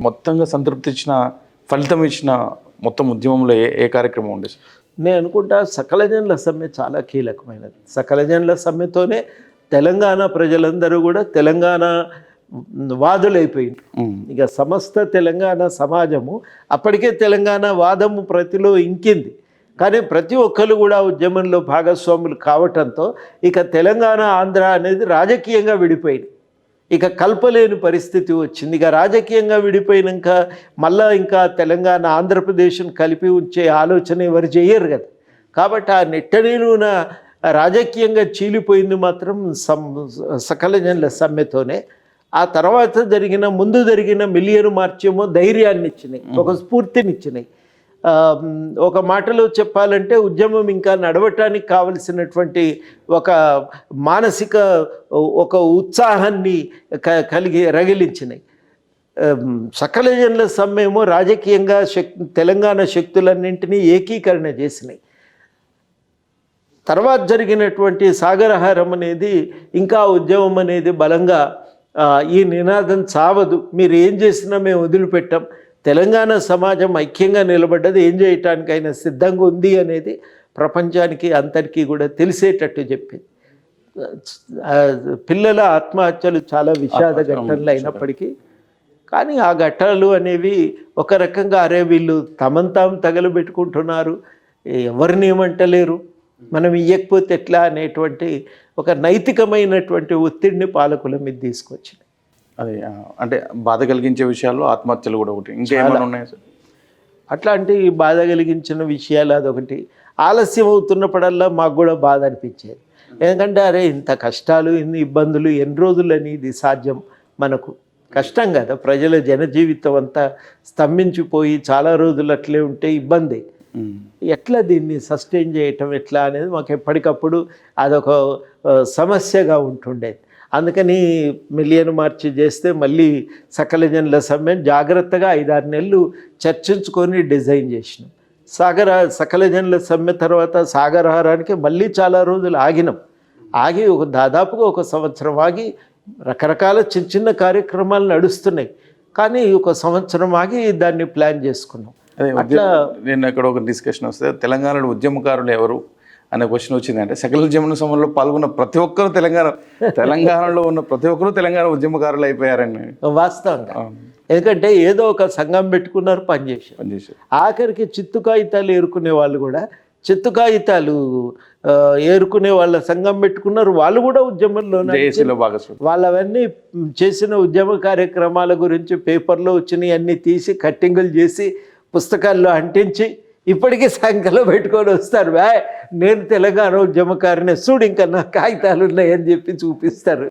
మొత్తంగా సంతృప్తి ఇచ్చిన ఫలితం ఇచ్చిన మొత్తం ఉద్యమంలో ఏ ఏ కార్యక్రమం ఉండేది నేను అనుకుంటా సకల జనుల సమ్మె చాలా కీలకమైనది. సకల జనుల సమ్మెతోనే తెలంగాణ ప్రజలందరూ కూడా తెలంగాణ వాదులైపోయింది. ఇక సమస్త తెలంగాణ సమాజము అప్పటికే తెలంగాణ వాదము ప్రతిలో ఇంకింది. కానీ ప్రతి ఒక్కరు కూడా ఉద్యమంలో భాగస్వాములు కావటంతో ఇక తెలంగాణ ఆంధ్ర అనేది రాజకీయంగా విడిపోయింది. ఇక కల్పలేని పరిస్థితి వచ్చింది. ఇక రాజకీయంగా విడిపోయినాక మళ్ళా ఇంకా తెలంగాణ ఆంధ్రప్రదేశ్ను కలిపి ఉంచే ఆలోచన ఎవరు చేయరు కదా. కాబట్టి ఆ నెట్టనీలున రాజకీయంగా చీలిపోయింది మాత్రం సం సకల జనుల సమ్మెతోనే. ఆ తర్వాత జరిగిన ముందు జరిగిన మిలియన్ మార్చేమో ధైర్యాన్ని ఇచ్చినాయి ఒక స్ఫూర్తినిచ్చినాయి. ఒక మాటలో చెప్పాలంటే ఉద్యమం ఇంకా నడవటానికి కావలసినటువంటి ఒక మానసిక ఒక ఉత్సాహాన్ని క- కలిగి రగిలించినాయి. ఆమ్, సకల జనుల రాజకీయంగా శక్ తెలంగాణ శక్తులన్నింటినీ ఏకీకరణ చేసినాయి. తర్వాత జరిగినటువంటి సాగరహారం అనేది ఇంకా ఉద్యమం అనేది బలంగా ఈ నినాదం చావదు. మీరు ఏం చేసినా మేము వదిలిపెట్టాం. తెలంగాణ సమాజం ఐక్యంగా నిలబడ్డది ఏం చేయటానికైనా సిద్ధంగా ఉంది అనేది ప్రపంచానికి అందరికీ కూడా తెలిసేటట్టు చెప్పింది. పిల్లల ఆత్మహత్యలు చాలా విషాద ఘటనలు అయినప్పటికీ కానీ ఆ ఘట్టాలు అనేవి ఒక రకంగా అరే వీళ్ళు తమను తాము తగలబెట్టుకుంటున్నారు ఎవరిని ఏమంటలేరు మనం ఇయ్యకపోతే ఎట్లా అనేటువంటి ఒక నైతికమైనటువంటి ఒత్తిడిని పాలకుల మీద తీసుకొచ్చినాయి. అదే అంటే బాధ కలిగించే విషయాల్లో ఆత్మహత్యలు కూడా ఒకటి. ఇంకేమైనా ఉన్నాయి సార్? అట్లాంటి బాధ కలిగించిన విషయాలు అదొకటి. ఆలస్యం అవుతున్నప్పుడల్లా మాకు కూడా బాధ అనిపించేది. ఎందుకంటే అరే ఇంత కష్టాలు ఇన్ని ఇబ్బందులు ఎన్ని రోజులని ఇది సాధ్యం మనకు. కష్టం కదా ప్రజల జనజీవితం అంతా స్తంభించిపోయి చాలా రోజులు అట్లే ఉంటే ఇబ్బంది. ఎట్లా దీన్ని సస్టైన్ చేయటం ఎట్లా అనేది మాకు ఎప్పటికప్పుడు అదొక సమస్యగా ఉంటుండేది. అందుకని మిలియన్ మార్చి చేస్తే మళ్ళీ సకల జనుల సమ్మె జాగ్రత్తగా ఐదారు నెలలు చర్చించుకొని డిజైన్ చేసినాం. సాగర సకల జనుల సమ్మె తర్వాత సాగరహారానికి మళ్ళీ చాలా రోజులు ఆగినాం. ఆగి ఒక దాదాపుగా ఒక సంవత్సరం ఆగి రకరకాల చిన్న చిన్న కార్యక్రమాలు నడుస్తున్నాయి. కానీ ఒక సంవత్సరం ఆగి దాన్ని ప్లాన్ చేసుకున్నాం. ఉద్యమ- నేను అక్కడ ఒక డిస్కషన్ వస్తే తెలంగాణలో ఉద్యమకారులు ఎవరు? అనే క్వశ్చన్ వచ్చింది. అంటే సకల ఉద్యమ సమయంలో పాల్గొన్న ప్రతి ఒక్కరు తెలంగాణ తెలంగాణలో ఉన్న ప్రతి ఒక్కరు తెలంగాణ ఉద్యమకారులు అయిపోయారని వాస్తవంగా. ఎందుకంటే ఏదో ఒక సంఘం పెట్టుకున్నారు పనిచేశారు పనిచేశారు ఆఖరికి చిత్తు కాగితాలు ఏరుకునే వాళ్ళు కూడా చిత్తు కాగితాలు ఏరుకునే వాళ్ళ సంఘం పెట్టుకున్నారు. వాళ్ళు కూడా భాగస్వామి వాళ్ళవన్నీ చేసిన ఉద్యమ కార్యక్రమాల గురించి పేపర్లో వచ్చినవి అన్నీ తీసి కట్టింగులు చేసి పుస్తకాల్లో అంటించి ఇప్పటికీ సంఖ్యలో పెట్టుకొని వస్తారు. "వే, నేను తెలంగాణ ఉద్యమకారిని చూడు ఇంకా నా కాగితాలు ఉన్నాయని చెప్పి చూపిస్తారు.